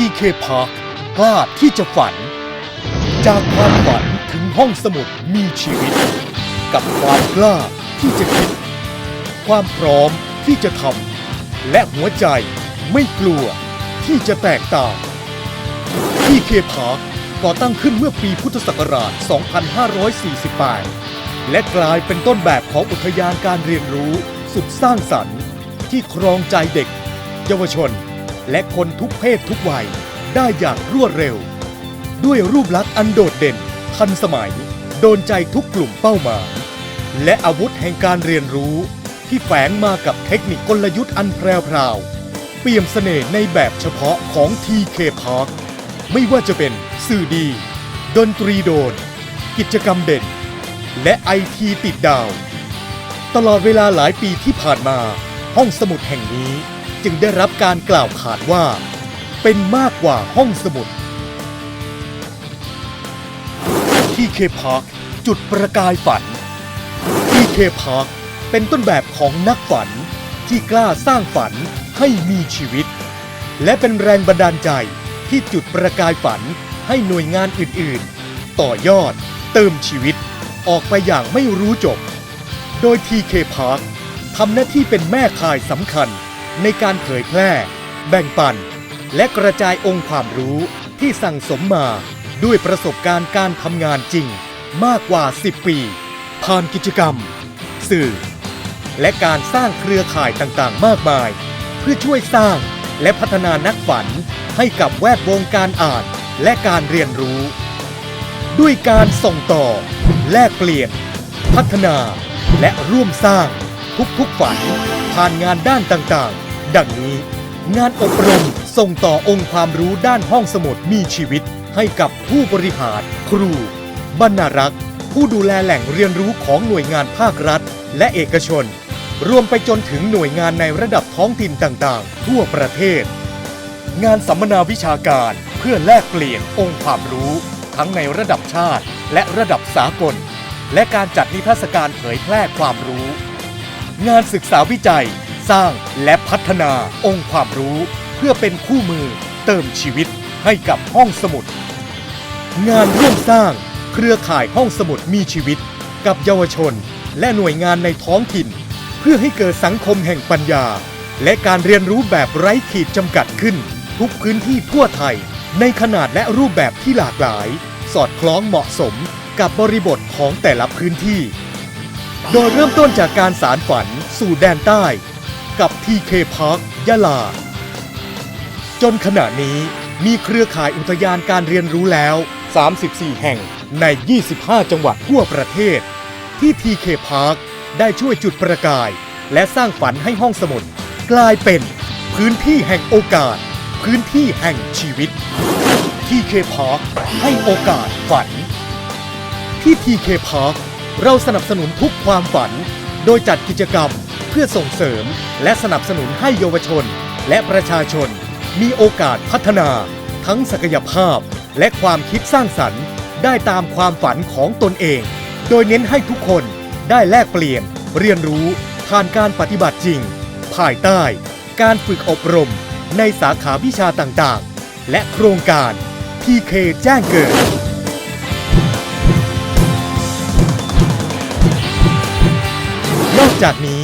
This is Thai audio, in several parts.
TK Park กล้าที่จะฝัน จากความฝันถึงห้องสมุดมีชีวิต กับความกล้าที่จะคิด ความพร้อมที่จะทำและหัวใจไม่กลัวที่จะแตกต่าง TK Park ก่อตั้งขึ้นเมื่อปีพุทธศักราช 2548 และกลายเป็นต้นแบบของอุทยานการเรียนรู้สุดสร้างสรรค์ ที่ครองใจเด็ก เยาวชน และคนทุกเพศทุกวัยได้อย่างรวดเร็ว ด้วยรูปลักษณ์อันโดดเด่น ทันสมัย โดนใจทุกกลุ่มเป้าหมายและอาวุธแห่งการเรียนรู้ที่แฝงมากับเทคนิคกลยุทธ์อันแพรวๆเปี่ยมเสน่ห์ในแบบเฉพาะของ TK Park ไม่ว่าจะเป็นสื่อดี ดนตรีโดน กิจกรรมเด่น และไอทีติดดาว ตลอดเวลาหลายปีที่ผ่านมา ห้องสมุดแห่งนี้ จึงได้รับการกล่าวขานว่า เป็นมากกว่าห้องสมุด TK Park จุดประกายฝัน TK Park เป็นต้นแบบของนักฝันที่กล้าสร้างฝันให้มีชีวิต และเป็นแรงบันดาลใจที่จุดประกายฝันให้หน่วยงานอื่นๆ ต่อยอด เติมชีวิต ออกไปอย่างไม่รู้จบ โดย TK Park ทำหน้าที่เป็นแม่ข่ายสำคัญ ในการเผยแพร่ แบ่งปัน และกระจายองค์ความรู้ที่สั่งสมมาด้วยประสบการณ์การทำงานจริงมากกว่า 10 ปี ผ่านกิจกรรม สื่อ และการสร้างเครือข่ายต่างๆ มากมาย เพื่อช่วยสร้างและพัฒนานักฝันให้กับแวดวงการอ่านและการเรียนรู้ ด้วยการส่งต่อ แลกเปลี่ยน พัฒนา และร่วมสร้างทุกๆฝันผ่านงานด้านต่างๆ ดังนี้ งานอบรมส่งต่อองค์ความรู้ด้านห้องสมุดมีชีวิต ให้กับผู้บริหาร ครู บรรณารักษ์ ผู้ดูแลแหล่งเรียนรู้ของหน่วยงานภาครัฐ และเอกชน รวมไปจนถึงหน่วยงานในระดับท้องถิ่นต่างๆ ทั่วประเทศ งานสัมมนาวิชาการเพื่อแลกเปลี่ยนองค์ความรู้ ทั้งในระดับชาติ และระดับสากล และการจัดนิทรรศการเผยแพร่ความรู้ งานศึกษาวิจัย สร้างและพัฒนาองค์ความรู้ เพื่อเป็นคู่มือเติมชีวิตให้กับห้องสมุด งานร่วมสร้างเครือข่ายห้องสมุดมีชีวิต กับเยาวชน และหน่วยงานในท้องถิ่น เพื่อให้เกิดสังคมแห่งปัญญา และการเรียนรู้แบบไร้ขีดจำกัดขึ้น ทุกพื้นที่ทั่วไทย ในขนาดและรูปแบบที่หลากหลาย สอดคล้องเหมาะสมกับบริบทของแต่ละพื้นที่ โดยเริ่มต้นจากการสารฝันสู่แดนใต้ กับ TK Park ยะลา จนขณะนี้มีเครือข่ายอุทยานการเรียนรู้แล้ว 34 แห่งใน 25 จังหวัดทั่วประเทศ ที่ TK Park ได้ช่วยจุดประกาย และสร้างฝันให้ห้องสมุดกลายเป็นพื้นที่แห่งโอกาส พื้นที่แห่งชีวิต TK Park ให้โอกาสฝัน ที่ TK Park เราสนับสนุนทุกความฝัน โดยจัดกิจกรรม พื่อส่งเสริมและสนับสนุนให้เยาวชน และประชาชน มีโอกาสพัฒนา ทั้งศักยภาพ และความคิดสร้างสรรค์ ได้ตามความฝันของตนเอง โดยเน้นให้ทุกคนได้แลกเปลี่ยน เรียนรู้ผ่านการปฏิบัติจริง ภายใต้ การฝึกอบรม ในสาขาวิชาต่างๆ และโครงการ TK แจ้งเกิดนอกจากนี้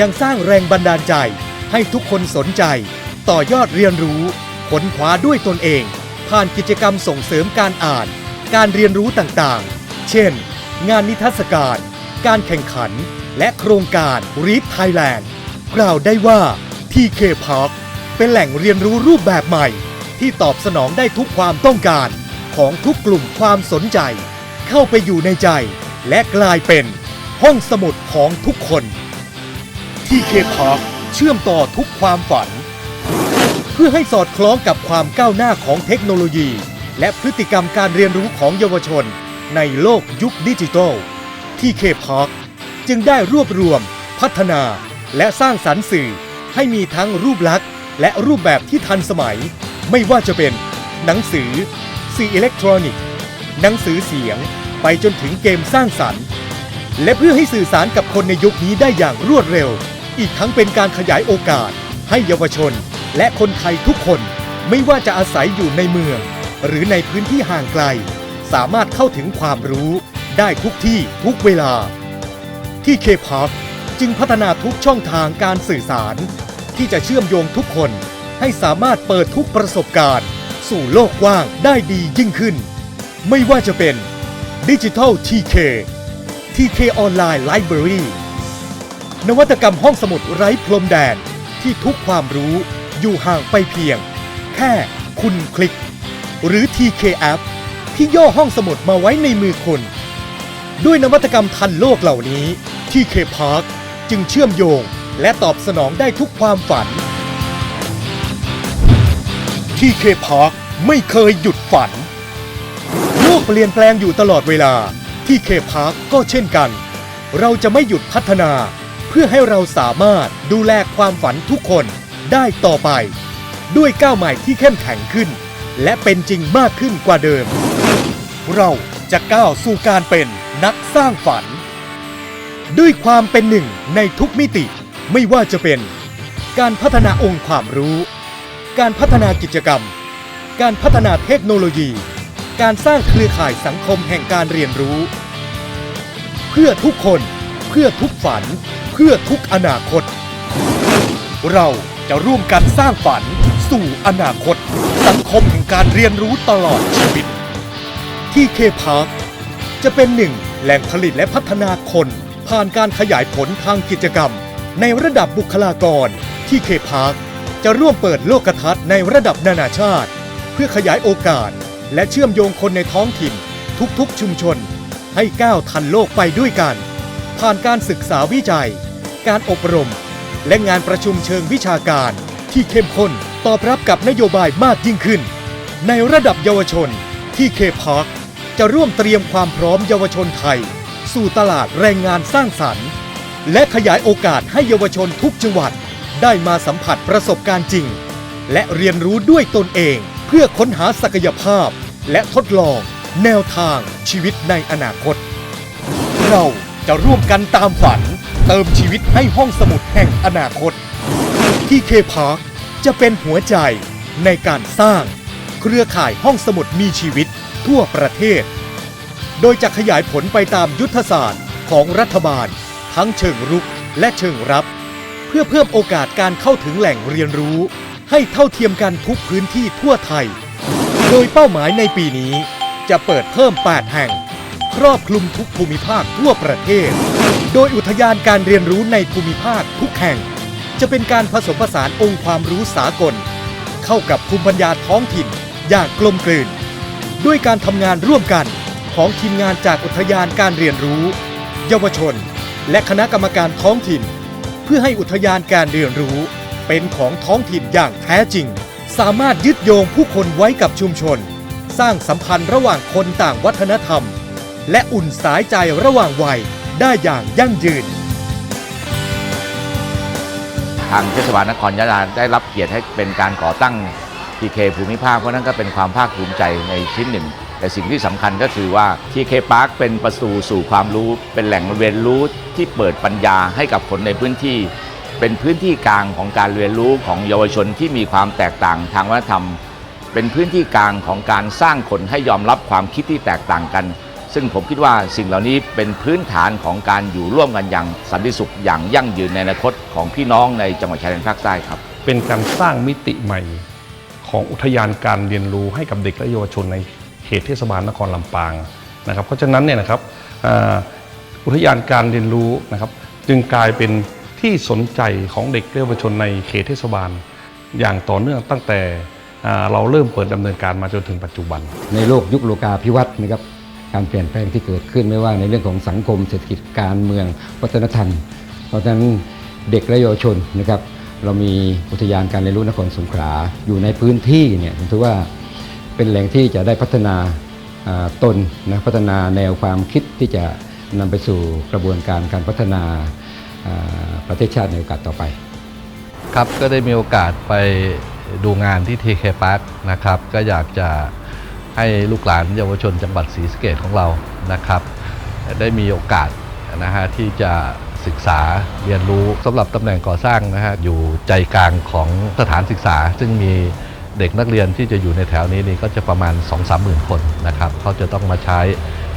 ยังสร้างแรงบันดาลใจ ให้ทุกคนสนใจ ต่อยอดเรียนรู้ค้นคว้าด้วยตนเอง ผ่านกิจกรรมส่งเสริมการอ่าน การเรียนรู้ต่างๆ เช่น งานนิทรรศการ การแข่งขัน และโครงการ Read Thailand กล่าวได้ว่า TK Park เป็นแหล่งเรียนรู้รูปแบบใหม่ ที่ตอบสนองได้ทุกความต้องการ ของทุกกลุ่มความสนใจ เข้าไปอยู่ในใจ และกลายเป็น ห้องสมุดของทุกคน TK Park เชื่อมต่อทุกความฝัน เพื่อให้สอดคล้องกับความก้าวหน้าของเทคโนโลยี และพฤติกรรมการเรียนรู้ของเยาวชน ในโลกยุคดิจิทัล TK Park จึงได้รวบรวม พัฒนา และสร้างสรรค์สื่อ ให้มีทั้งรูปลักษณ์ และรูปแบบที่ทันสมัย ไม่ว่าจะเป็น หนังสือสื่ออิเล็กทรอนิกส์ หนังสือเสียงไปจนถึงเกมสร้างสรรค์ และเพื่อให้สื่อสารกับคนในยุคนี้ได้อย่างรวดเร็ว อีกทั้งเป็นการขยายโอกาส ให้เยาวชน และคนไทยทุกคนไม่ว่าจะอาศัยอยู่ในเมือง หรือในพื้นที่ห่างไกล สามารถเข้าถึงความรู้ได้ทุกที่ทุกเวลา ที่เคพาร์จึงพัฒนาทุกช่องทางการสื่อสาร ที่จะเชื่อมโยงทุกคนให้สามารถเปิดทุกประสบการณ์ สู่โลกกว้างได้ดียิ่งขึ้น ไม่ว่าจะเป็นดิจิทัล TK TK ออนไลน์ไลบรารี นวัตกรรมห้องสมุดไร้พรมแดนที่ทุกความรู้อยู่ห่างไปเพียง แค่คุณคลิก หรือ TK App ที่ย่อห้องสมุดมาไว้ในมือคุณ ด้วยนวัตกรรมทันโลกเหล่านี้ TK Park จึงเชื่อมโยงและตอบสนองได้ทุกความฝัน TK Park ไม่เคยหยุดฝัน โลกเปลี่ยนแปลงอยู่ตลอดเวลาที่เคพาร์คก็เช่นกัน เราจะไม่หยุดพัฒนา เพื่อให้เราสามารถดูแลความฝันทุกคนได้ต่อไป ด้วยก้าวใหม่ที่เข้มแข็งขึ้น และเป็นจริงมากขึ้นกว่าเดิม เราจะก้าวสู่การเป็นนักสร้างฝัน ด้วยความเป็นหนึ่งในทุกมิติไม่ว่าจะเป็น การพัฒนาองค์ความรู้ การพัฒนากิจกรรม การพัฒนาเทคโนโลยี การสร้างเครือข่ายสังคมแห่งการเรียนรู้ เพื่อทุกคนเพื่อทุกฝัน พื่อทุกอนาคต เราจะร่วมกันสร้างฝัน สู่อนาคต สังคมแห่งการเรียนรู้ตลอดชีวิต ที่เคพาร์คจะเป็นหนึ่งแหล่งผลิตและพัฒนาคน ผ่านการขยายผลทางกิจกรรม ในระดับบุคลากร ที่เคพาร์คจะร่วมเปิดโลกทัศน์ในระดับนานาชาติ เพื่อขยายโอกาส และเชื่อมโยงคนในท้องถิ่น ทุกๆชุมชน ให้ก้าวทันโลกไปด้วยกัน ผ่านการศึกษาวิจัย การอบรม และงานประชุมเชิงวิชาการ ที่เข้มข้นตอบรับกับนโยบายมากยิ่งขึ้น ในระดับเยาวชนที่เคพาร์คจะร่วมเตรียมความพร้อมเยาวชนไทย สู่ตลาดแรงงานสร้างสรรค์ และขยายโอกาสให้เยาวชนทุกจังหวัด ได้มาสัมผัสประสบการณ์จริง และเรียนรู้ด้วยตนเองเพื่อค้นหาศักยภาพ และทดลอง แนวทางชีวิตในอนาคต เราจะร่วมกันตามฝัน เติมชีวิตให้ห้องสมุดแห่งอนาคต ที่เคพาร์คจะเป็นหัวใจในการสร้าง เครือข่ายห้องสมุดมีชีวิตทั่วประเทศ โดยจะขยายผลไปตามยุทธศาสตร์ของรัฐบาล ทั้งเชิงรุกและเชิงรับ เพื่อเพิ่มโอกาสการเข้าถึงแหล่งเรียนรู้ ให้เท่าเทียมกันทุกพื้นที่ทั่วไทย โดยเป้าหมายในปีนี้จะเปิดเพิ่ม 8 แห่ง ครอบคลุมทุกภูมิภาคทั่วประเทศ โดยอุทยานการเรียนรู้ในภูมิภาคทุกแห่ง จะเป็นการผสมผสานองค์ความรู้สากล เข้ากับภูมิปัญญาท้องถิ่นอย่างกลมกลืน ด้วยการทำงานร่วมกันของทีมงานจากอุทยานการเรียนรู้ เยาวชน และคณะกรรมการท้องถิ่น เพื่อให้อุทยานการเรียนรู้ เป็นของท้องถิ่นอย่างแท้จริง สามารถยึดโยงผู้คนไว้กับชุมชน สร้างสัมพันธ์ระหว่างคนต่างวัฒนธรรม และอุ่นสายใจระหว่างวัย ได้อย่างยั่งยืน ทางเทศบาลนครยะลาได้รับเกียรติให้เป็นการก่อตั้ง TK ภูมิภาคเพราะนั่นก็เป็นความภาคภูมิใจในชิ้นหนึ่ง แต่สิ่งที่สำคัญก็คือว่า TK Park เป็นประตูสู่ความรู้ เป็นแหล่งเรียนรู้ที่เปิดปัญญาให้กับคนในพื้นที่ เป็นพื้นที่กลางของการเรียนรู้ของเยาวชนที่มีความแตกต่างทางวัฒนธรรม เป็นพื้นที่กลางของการสร้างคนให้ยอมรับความคิดที่แตกต่างกัน ซึ่งผมคิดว่าสิ่งเหล่านี้เป็นพื้นฐานของการอยู่ร่วมกันอย่างสันติสุขอย่างยั่งยืนในอนาคตของพี่น้องในจังหวัดชายแดนภาคใต้ครับ เป็นการสร้างมิติใหม่ของอุทยานการเรียนรู้ให้กับเด็กและเยาวชนในเขตเทศบาลนครลำปางนะครับ เพราะฉะนั้นเนี่ยนะครับอ่าอุทยานการเรียนรู้นะครับจึงกลายเป็นที่สนใจของเด็กและเยาวชนในเขตเทศบาล อย่างต่อเนื่องตั้งแต่อ่าเราเริ่มเปิดดำเนินการมาจนถึงปัจจุบัน ในโลกยุคโลกาภิวัตน์นะครับ การเปลี่ยนแปลงที่เกิดขึ้นไม่ว่าในเรื่องของสังคมเศรษฐกิจการเมืองวัฒนธรรม เพราะฉะนั้นเด็กและเยาวชนนะครับเรามีอุทยานการเรียนรู้นครสงขลาอยู่ในพื้นที่เนี่ยผมถือว่าเป็นแหล่งที่จะได้พัฒนาตนนะพัฒนาแนวความคิดที่จะนำไปสู่กระบวนการการพัฒนาอ่าประเทศชาติในโอกาสต่อไป ครับก็ได้มีโอกาสไปดูงานที่ TK Park นะครับ ก็อยากจะ ให้ลูกหลานเยาวชนจังหวัดศรีสะเกดของเรานะครับได้มีโอกาสนะฮะที่จะศึกษาเรียนรู้สำหรับตำแหน่งก่อสร้างนะฮะอยู่ใจกลางของสถานศึกษา ซึ่งมีเด็กนักเรียนที่จะอยู่ในแถวนี้นี่ก็จะประมาณ 2 3 0 0 0 0คนนะครับเขาจะต้องมาใช้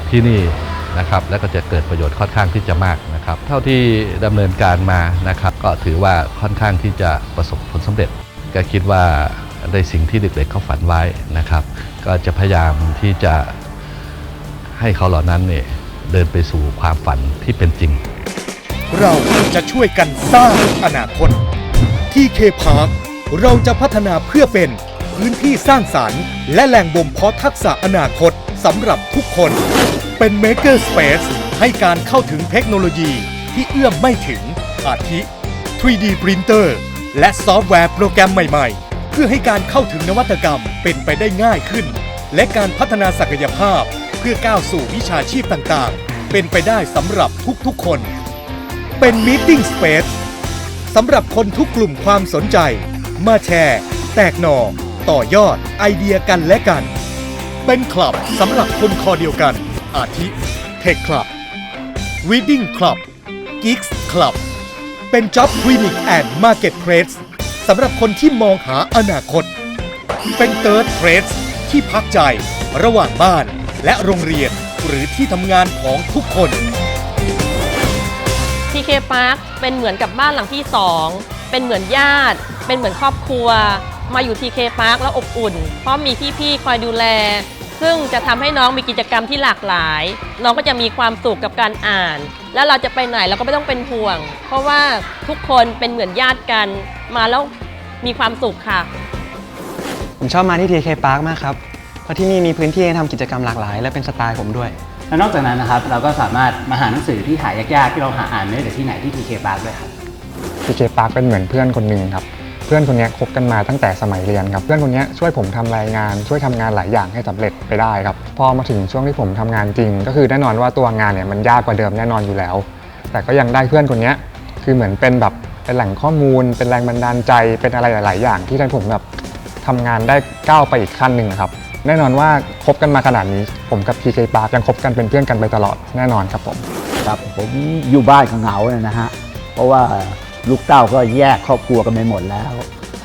ที่นี่นะครับและก็จะเกิดประโยชน์ค่อนข้างที่จะมากนะครับ เท่าที่ดำเนินการมานะครับ ก็ถือว่าค่อนข้างที่จะประสบผลสำเร็จ ก็คิดว่าได้สิ่งที่เด็กๆเขาฝันไว้นะครับ ก็จะพยายามที่จะให้เขาเหล่านั้นเนี่ยเดินไปสู่ความฝันที่เป็นจริง เราจะช่วยกันสร้างอนาคต ที่เคพาร์คเราจะพัฒนาเพื่อเป็นพื้นที่สร้างสารรค์ และแหล่งบ่มเพาะทักษะอนาคตสำหรับทุกคน เป็น Maker Space ให้การเข้าถึงเทคโนโลยีที่เอื้อมไม่ถึงอาทิ 3D Printer และซอฟต์แวร์โปรแกรมใหม่ ๆ เพื่อให้การเข้าถึงนวัตกรรมเป็นไปได้ง่ายขึ้น และการพัฒนาศักยภาพ เพื่อก้าวสู่วิชาชีพต่างๆ เป็นไปได้สำหรับทุกๆคน เป็น Meeting Space สำหรับคนทุกกลุ่มความสนใจ มาแชร์ แตกหน่อ ต่อยอดไอเดียกันและกัน เป็นคลับสำหรับคนคอเดียวกัน อาทิ Tech Club Reading Club Geeks Club เป็น Job Clinic and Marketplace สำหรับคนที่มองหาอนาคต เป็น Third Place ที่พักใจ ระหว่างบ้านและโรงเรียนหรือที่ทำงานของทุกคน TK Park เป็นเหมือนกับบ้านหลังที่ 2 เป็นเหมือนญาติ เป็นเหมือนครอบครัว มาอยู่ TK Park แล้วอบอุ่น เพราะมีพี่ๆ คอยดูแล ซึ่งจะทำให้น้องมีกิจกรรมที่หลากหลาย น้องก็จะมีความสุขกับการอ่าน แล้วเราจะไปไหนเราก็ไม่ต้องเป็นห่วง เพราะว่าทุกคนเป็นเหมือนญาติกัน มาแล้วมีความสุขค่ะ ผมชอบมาที่ TK Park มากครับ เพราะที่นี่มีพื้นที่ให้ทำกิจกรรมหลากหลาย และเป็นสไตล์ผมด้วย และนอกจากนั้นนะครับ เราก็สามารถมาหาหนังสือที่หายากๆที่เราหาอ่านไม่ได้จากที่ไหนที่ TK Park ด้วยครับ พีเคปาร์คเป็นเหมือนเพื่อนคนหนึ่งครับเพื่อนคนนี้คบกันมาตั้งแต่สมัยเรียนครับเพื่อนคนนี้ช่วยผมทำรายงาน ช่วยทำงานหลายอย่างให้สำเร็จไปได้ครับพอมาถึงช่วงที่ผมทำงานจริง ก็คือแน่นอนว่าตัวงานเนี่ยมันยากกว่าเดิมแน่นอนอยู่แล้ว แต่ก็ยังได้เพื่อนคนนี้คือเหมือนเป็นแบบเป็นแหล่งข้อมูล เป็นแรงบันดาลใจเป็นอะไรหลาย ๆ อย่าง ที่ทำให้ผมแบบทำงานได้ก้าวไปอีกขั้นหนึ่งครับแน่นอนว่าคบกันมาขนาดนี้ ผมกับ PK Park ยังคบกันเป็นเพื่อนกันไปตลอดแน่นอนครับผม ครับผมอยู่บ้านก็เหงาเลยนะฮะ เพราะว่า ลูกเต้าก็แยกครอบครัวกันไปหมดแล้ว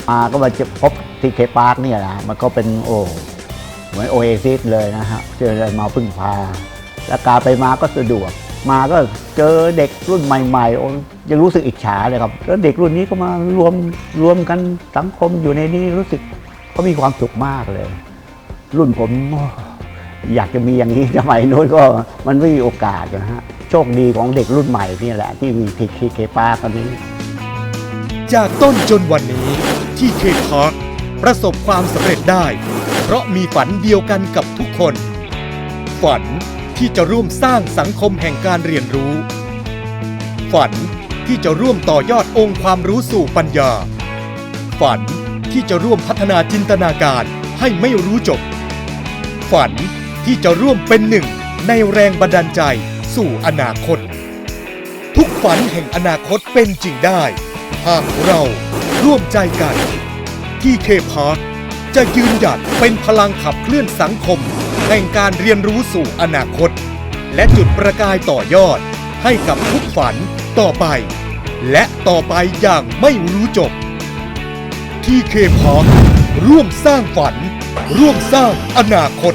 มาก็มาจะพบที่เคปาร์คเนี่ยนะมันก็เป็นโอ้เหมือนโอเอซิสเลยนะฮะเจออะไรมาพึ่งพา แล้วการไปมาก็สะดวก มาก็เจอเด็กรุ่นใหม่ๆโอ้ยังรู้สึกอิจฉาเลยครับ แล้วเด็กรุ่นนี้ก็มารวมรวมกันสังคมอยู่ในนี้รู้สึกเขามีความสุขมากเลย รุ่นผมอยากจะมีอย่างนี้สมัยโน้นก็มันไม่มีโอกาสนะฮะ โชคดีของเด็กรุ่นใหม่นี่แหละ ที่มีทีเคเคปากันนี้ จากต้นจนวันนี้ที่เคพาร์คประสบความสำเร็จได้ เพราะมีฝันเดียวกันกับทุกคน ฝันที่จะร่วมสร้างสังคมแห่งการเรียนรู้ ฝันที่จะร่วมต่อยอดองค์ความรู้สู่ปัญญา ฝันที่จะร่วมพัฒนาจินตนาการให้ไม่รู้จบ ฝันที่จะร่วมเป็นหนึ่งในแรงบันดาลใจสู่อนาคต ทุกฝันแห่งอนาคตเป็นจริงได้ หากเราร่วมใจกัน ที่เคพาร์คจะยืนหยัดเป็นพลังขับเคลื่อนสังคม แห่งการเรียนรู้สู่อนาคต และจุดประกายต่อยอด ให้กับทุกฝันต่อไป และต่อไปอย่างไม่รู้จบ ที่เคพาร์คร่วมสร้างฝัน ร่วมสร้างอนาคต